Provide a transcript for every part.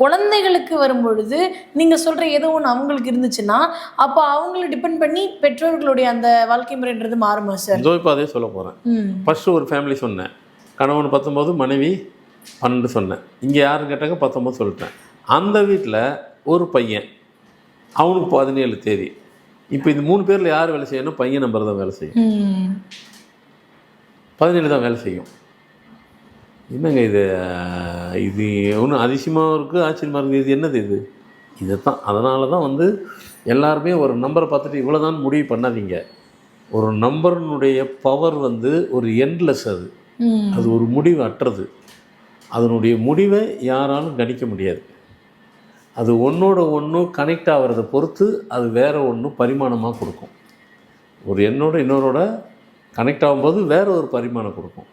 குழந்தைகளுக்கு வரும்பொழுது நீங்க சொல்ற ஏதோ ஒன்று அவங்களுக்கு இருந்துச்சுன்னா அப்போ அவங்கள டிபெண்ட் பண்ணி பெற்றோர்களுடைய அந்த வாழ்க்கை முறைன்றது மாறுமா சார் இதோ இப்போ அதே சொல்ல போகிறேன் ஃபஸ்ட்டு ஒரு ஃபேமிலி சொன்னேன். கணவன் பத்தொம்போது மனைவி பன்னெண்டு சொன்னேன். இங்கே யாரும் கேட்டாங்க பத்தொம்போது சொல்லிட்டேன். அந்த வீட்டில் ஒரு பையன். அவனுக்கு பதினேழு தேதி. இப்போ இது மூணு பேரில் யார் வேலை செய்யணும் பையன் நம்பர் தான் வேலை செய்யும். பதினேழு தான் வேலை செய்யும். என்னங்க இது? இது ஒன்றும் அதிசயமாகவும் இருக்குது ஆச்சரியமாக இருக்குது இது என்னது இது? இதை தான் அதனால தான் வந்து எல்லாருமே ஒரு நம்பரை பார்த்துட்டு இவ்வளோ தான் முடிவு பண்ணாதீங்க. ஒரு நம்பரினுடைய பவர் வந்து ஒரு எண்ட்லெஸ் அது. அது ஒரு முடிவு அற்றது. அதனுடைய முடிவை யாராலும் கணிக்க முடியாது. அது ஒன்றோட ஒன்று கனெக்ட் ஆகிறத பொறுத்து அது வேற ஒன்று பரிமாணமாக கொடுக்கும். ஒரு எண்ணோட இன்னொரோட கனெக்ட் ஆகும்போது வேற ஒரு பரிமாணம் கொடுக்கும்.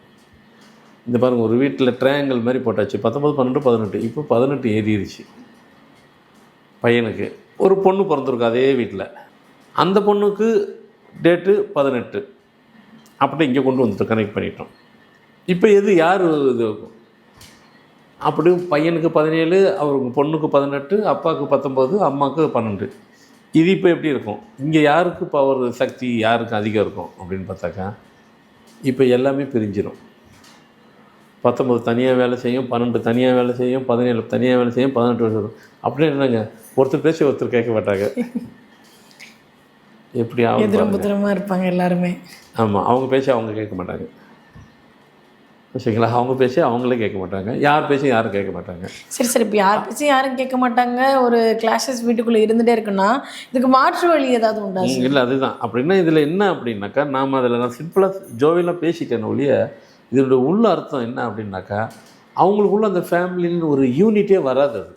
இந்த பாருங்கள் ஒரு வீட்டில் ட்ரையாங்கிள் மாதிரி போட்டாச்சு. பத்தொம்பது பன்னெண்டு பதினெட்டு. இப்போ பதினெட்டு ஏறிடுச்சு. பையனுக்கு. ஒரு பொண்ணு பிறந்திருக்கு அதே வீட்டில் அந்த பொண்ணுக்கு டேட்டு பதினெட்டு. அப்படி இங்கே கொண்டு வந்துட்டு கனெக்ட் பண்ணிட்டோம். இப்போ எது யார் இது? அப்படி பையனுக்கு பதினேழு அவருக்கு பொண்ணுக்கு பதினெட்டு அப்பாவுக்கு பத்தொம்போது அம்மாவுக்கு பன்னெண்டு. இது இப்போ எப்படி இருக்கும்? இங்கே யாருக்கு பவர் சக்தி யாருக்கு அதிகம் இருக்கும் அப்படின்னு பார்த்தாக்கா இப்போ எல்லாமே பிரிஞ்சிடும் பத்தொம்பது தனியாக வேலை செய்யும் பன்னெண்டு தனியாக வேலை செய்யும் பதினேழு தனியாக வேலை செய்யும் பதினெட்டு செய்யும். அப்படின்னு என்னங்க? ஒருத்தர் பேசி ஒருத்தர் கேட்க மாட்டாங்க. எப்படி ஆகும் இருப்பாங்க எல்லாருமே. ஆமாம் அவங்க பேசி அவங்க கேட்க மாட்டாங்க. சரிங்களா? அவங்க பேசி அவங்களே கேட்க மாட்டாங்க. யார் பேசி யாரும் கேட்க மாட்டாங்க. சரி சரி. இப்போ யார் பேச்சும் யாரும் கேட்க மாட்டாங்க? ஒரு கிளாஸஸ் வீட்டுக்குள்ள இருந்துட்டே இருக்குன்னா இதுக்கு மாற்று வழி ஏதாவது உண்டா இல்லை அதுதான். அப்படின்னா இதில் என்ன அப்படின்னாக்கா நாம் அதில் நான் சிம்பிளாக ஜோவியெல்லாம் பேசிட்டேன் ஒழிய இதனுடைய உள்ள அர்த்தம் என்ன அப்படின்னாக்கா அவங்களுக்குள்ள அந்த ஃபேமிலின்னு ஒரு யூனிட்டே வராது அது.